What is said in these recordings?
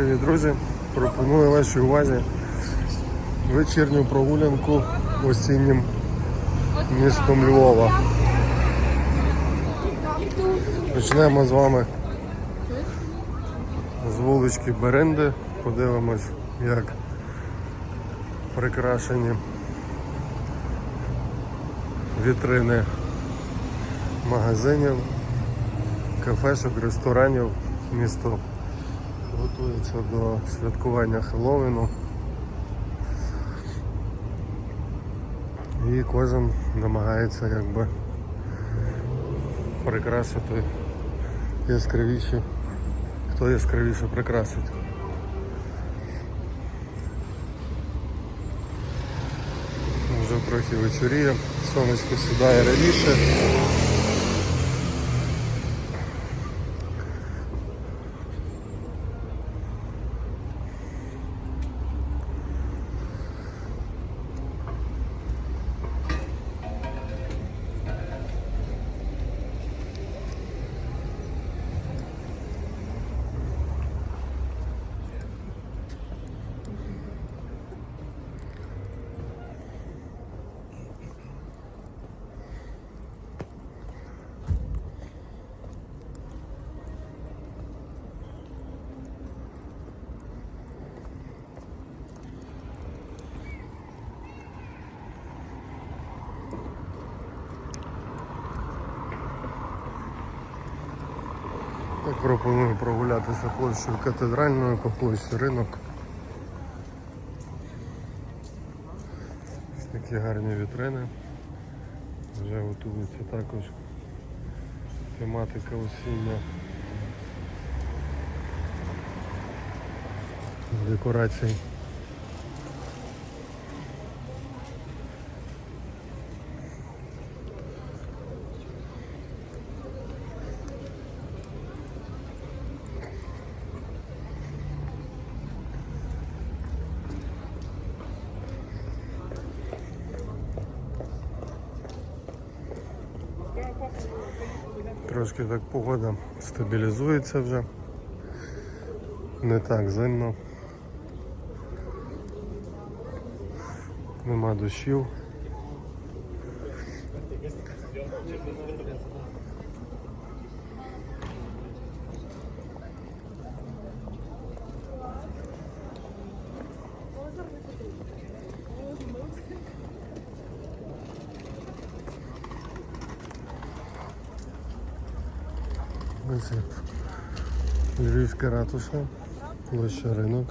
Привіт, друзі! Пропоную вашій увазі вечірню прогулянку осіннім містом Львова. Почнемо з вами з вулички Беренди. Подивимось, як прикрашені вітрини магазинів, кафешок, ресторанів. Місто готується до святкування Хеллоуіну. І кожен намагається якби прикрасити яскравіші, хто яскравіше прикрасить. Вже трохи вечоріє, сонечко сідає раніше. Пропоную прогулятися площею катедральною по ринок. Такі гарні вітрини. Вже готується також тематика осіння. Декорацій. Трошки так погода стабілізується вже. Не так зимно. Нема дощів. Як Львівська ратуша, площа ринок.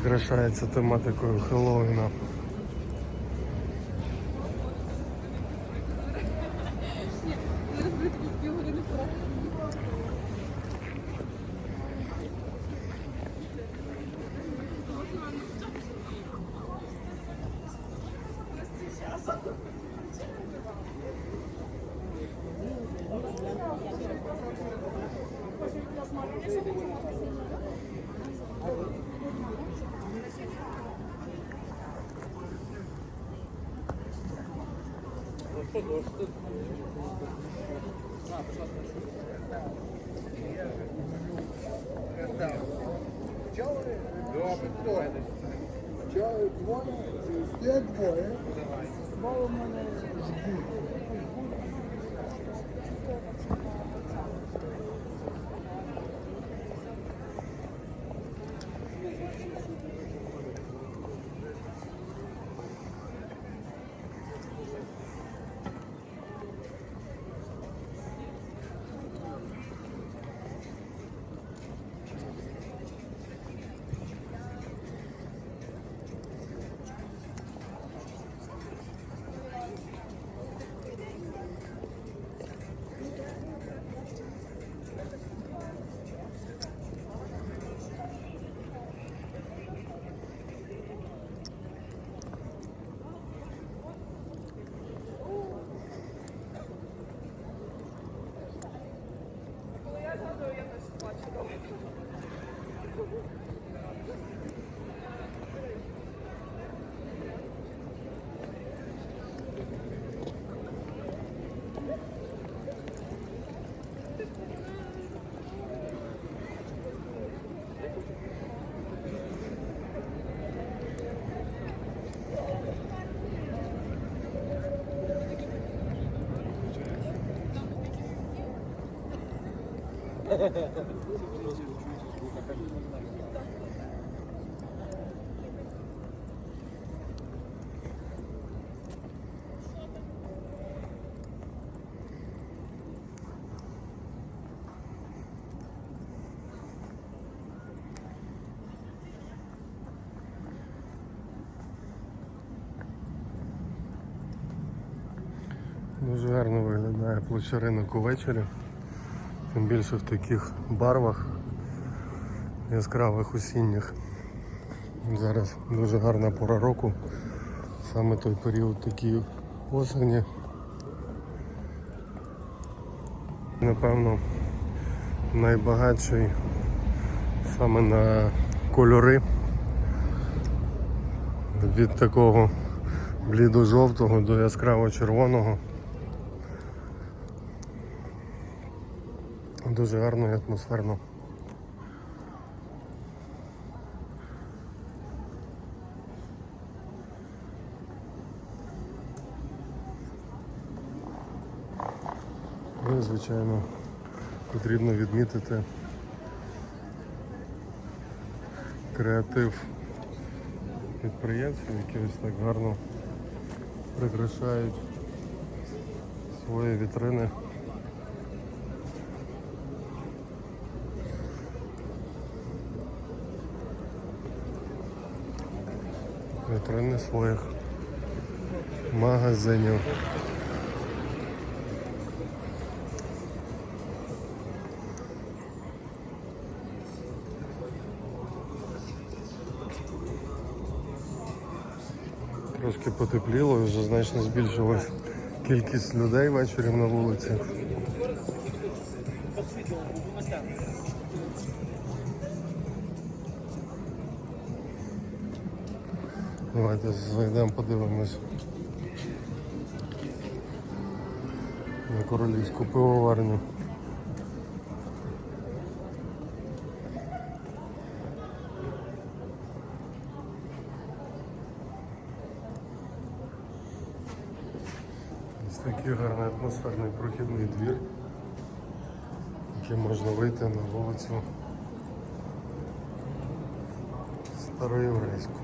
прикрашается тематикою Хеллоуіна. Thank. Чаю двоє, стоять двоє. Мало мене ждуть. Дуже гарно виглядає площа ринок увечері. Тим більше в таких барвах яскравих осінніх. Зараз дуже гарна пора року. Саме той період такий осені. Напевно, найбагатший саме на кольори. Від такого блідо-жовтого до яскраво-червоного. Дуже гарно і атмосферно. Ну звичайно, потрібно відмітити креатив підприємців, які ось так гарно прикрашають свої вітрини. Вітрини своїх магазинів. Трошки потепліло, вже значно збільшилась кількість людей ввечері на вулиці. Давайте зайдемо, подивимось на королівську пивоварню. Ось такий гарний атмосферний прохідний двір, який можна вийти на вулицю Староєврейську.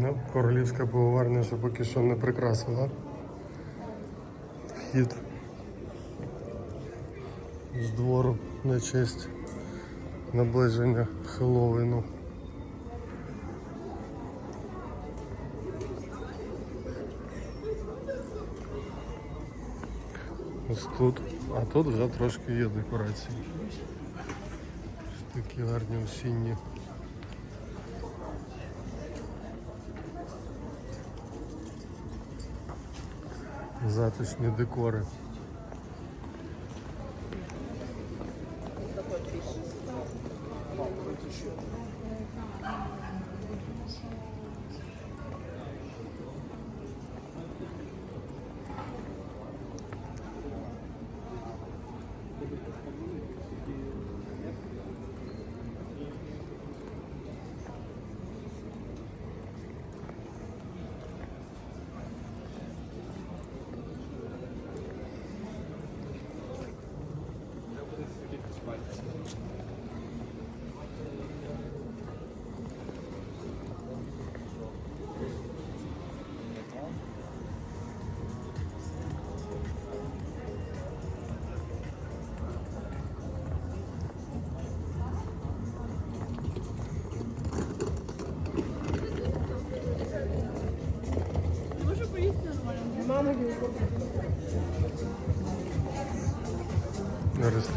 Ну, королівська пивоварня ще поки що не прикрасила. Вхід з двору на честь наближення Хеллоуіну. Ось тут, а тут вже трошки є декорації. Такі гарні осінні. Затишні декори.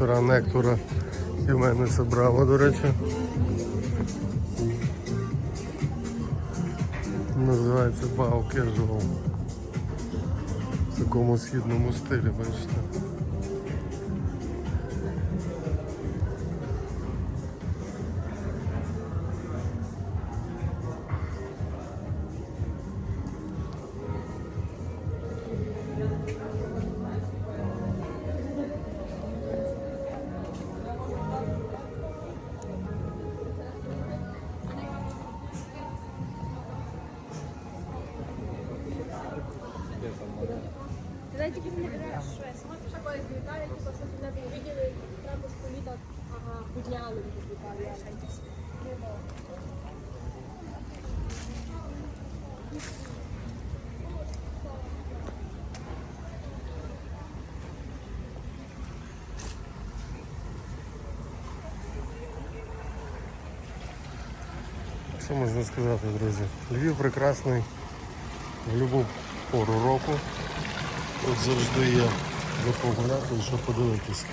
Ресторан Нектора і в мене забрало, до речі. Називається Бау Casual. В такому східному стилі, бачите. Що можна сказати, друзі? Львів прекрасний в будь-яку пору року. Тут завжди є де погуляти і що подивитися.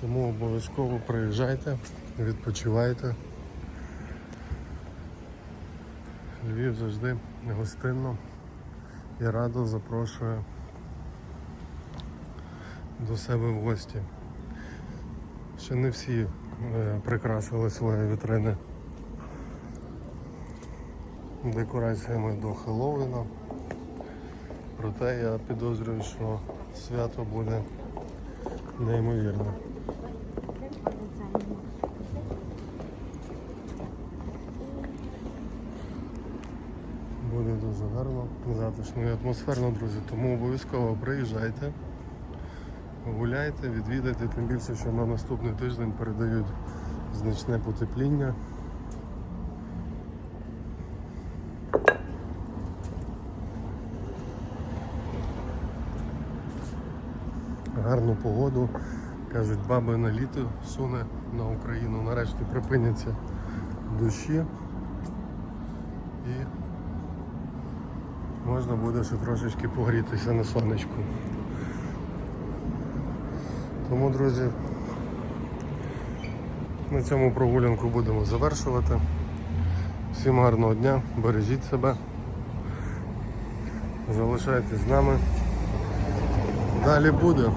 Тому обов'язково приїжджайте, відпочивайте. Львів завжди гостинно і радо запрошує до себе в гості. Ще не всі е, прикрасили свої вітрини декораціями до Хеллоуіна. Проте я підозрюю, що свято буде неймовірне. Буде дуже гарно, затишно і атмосферно, друзі. Тому обов'язково приїжджайте, гуляйте, відвідайте, тим більше, що на наступний тиждень передають значне потепління. Гарну погоду. Кажуть, баби на літо суне на Україну. Нарешті припиняться дощі. І можна буде ще трошечки погрітися на сонечку. Тому, друзі, на цьому прогулянку будемо завершувати. Всім гарного дня, бережіть себе, залишайтесь з нами. Далі буде.